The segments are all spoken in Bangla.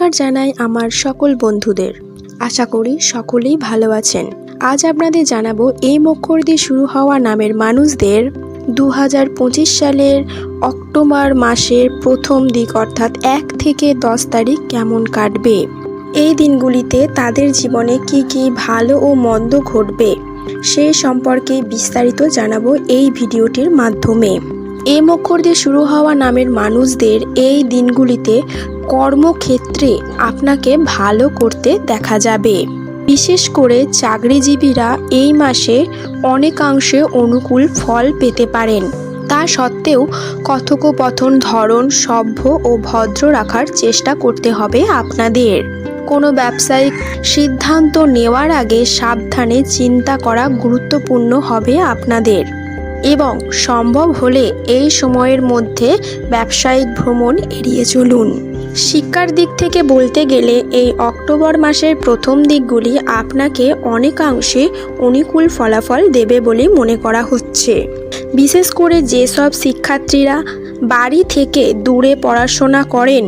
নমস্কার জানাই আমার সকল বন্ধুদের। আশা করি সকলেই ভালো আছেন। আজ আপনাদের জানাব এই মক্ষর দিয়ে শুরু হওয়া নামের মানুষদের দু হাজার পঁচিশ সালের অক্টোবর মাসের প্রথম দিক অর্থাৎ এক থেকে দশ তারিখ কেমন কাটবে? এই দিনগুলিতে তাদের জীবনে কি কি ভালো ও মন্দ ঘটবে সে সম্পর্কে বিস্তারিত জানাব এই ভিডিওটির মাধ্যমে। এই মক্ষর দিয়ে শুরু হওয়া নামের মানুষদের এই দিনগুলিতে কর্মক্ষেত্রে আপনাকে ভালো করতে দেখা যাবে। বিশেষ করে চাকরিজীবীরা এই মাসে অনেকাংশে অনুকূল ফল পেতে পারেন। তা সত্ত্বেও কথোপকথন, ধরন, সভ্য ও ভদ্র রাখার চেষ্টা করতে হবে আপনাদের। কোনো ব্যবসায়িক সিদ্ধান্ত নেওয়ার আগে সাবধানে চিন্তা করা গুরুত্বপূর্ণ হবে আপনাদের। এবং সম্ভব হলে এই সময়ের মধ্যে ব্যবসায়িক ভ্রমণ এড়িয়ে চলুন। শিক্ষার দিক থেকে বলতে গেলে এই অক্টোবর মাসের প্রথম দিকগুলি আপনাকে অনেকাংশে অনুকূল ফলাফল দেবে বলে মনে করা হচ্ছে। বিশেষ করে যেসব শিক্ষার্থীরা বাড়ি থেকে দূরে পড়াশোনা করেন,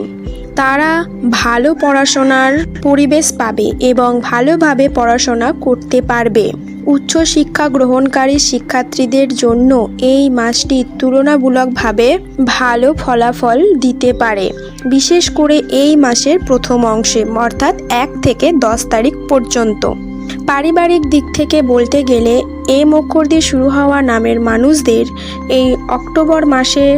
তারা ভালো পড়াশোনার পরিবেশ পাবে এবং ভালোভাবে পড়াশোনা করতে পারবে। উচ্চশিক্ষা গ্রহণকারী শিক্ষার্থীদের জন্য এই মাসটি তুলনামূলকভাবে ভালো ফলাফল দিতে পারে, বিশেষ করে এই মাসের প্রথম অংশে, অর্থাৎ এক থেকে দশ তারিখ পর্যন্ত। পারিবারিক দিক থেকে বলতে গেলে এই মক্ষর দিয়ে শুরু হওয়া নামের মানুষদের এই অক্টোবর মাসের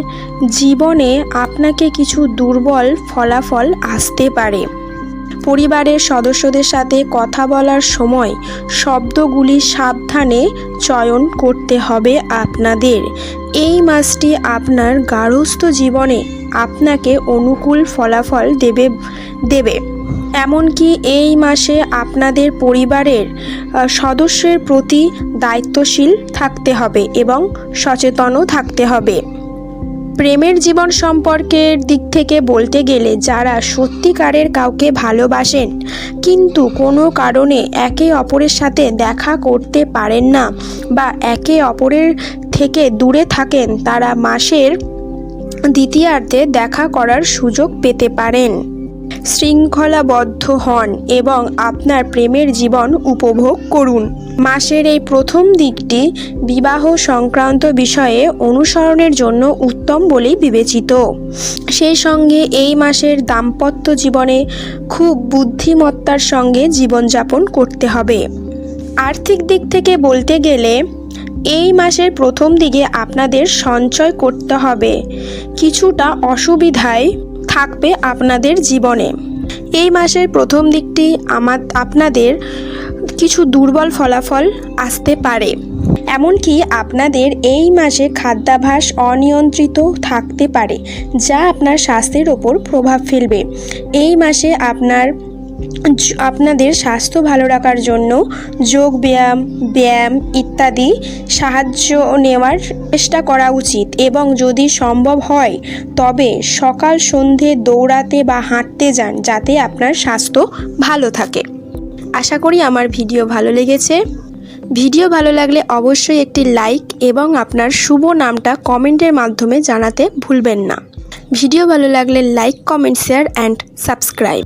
জীবনে আপনাকে কিছু দুর্বল ফলাফল আসতে পারে। পরিবারের সদস্যদের সাথে কথা বলার সময় শব্দগুলি সাবধানে চয়ন করতে হবে আপনাদের। এই মাসটি আপনার গার্হস্থ জীবনে আপনাকে অনুকূল ফলাফল দেবে দেবে। এমনকি এই মাসে আপনাদের পরিবারের সদস্যের প্রতি দায়িত্বশীল থাকতে হবে এবং সচেতনও থাকতে হবে। প্রেমের জীবন সম্পর্কের দিক থেকে বলতে গেলে যারা সত্যিকারের কাউকে ভালোবাসেন, কিন্তু কোনো কারণে একে অপরের সাথে দেখা করতে পারেন না বা একে অপরের থেকে দূরে থাকেন, তারা মাসের দ্বিতীয়ার্ধে দেখা করার সুযোগ পেতে পারেন। শৃঙ্খলাবদ্ধ হন এবং আপনার প্রেমের জীবন উপভোগ করুন। মাসের এই প্রথম দিকটি বিবাহ সংক্রান্ত বিষয়ে অনুসরণের জন্য উত্তম বলেই বিবেচিত। সেই সঙ্গে এই মাসের দাম্পত্য জীবনে খুব বুদ্ধিমত্তার সঙ্গে জীবনযাপন করতে হবে। আর্থিক দিক থেকে বলতে গেলে, এই মাসের প্রথম দিকে আপনাদের সঞ্চয় করতে হবে। কিছুটা অসুবিধায় থাকবে আপনাদের জীবনে। এই মাসের প্রথম দিকটি আমার, আপনাদের কিছু দুর্বল ফলাফল আসতে পারে। এমনকি আপনাদের এই মাসে খাদ্যাভাস অনিয়ন্ত্রিত থাকতে পারে, যা আপনার স্বাস্থ্যের ওপর প্রভাব ফেলবে। এই মাসে আপনার আপনাদের স্বাস্থ্য ভালো রাখার জন্য যোগ ব্যায়াম ব্যায়াম ইত্যাদি সাহায্য নেওয়ার চেষ্টা করা উচিত। এবং যদি সম্ভব হয়, তবে সকাল সন্ধে দৌড়াতে বা হাঁটতে যান, যাতে আপনার স্বাস্থ্য ভালো থাকে। আশা করি আমার ভিডিও ভালো লেগেছে। ভিডিও ভালো লাগলে অবশ্যই একটি লাইক এবং আপনার শুভ নামটা কমেন্টের মাধ্যমে জানাতে ভুলবেন না। ভিডিও ভালো লাগলে like, comment, share, and subscribe.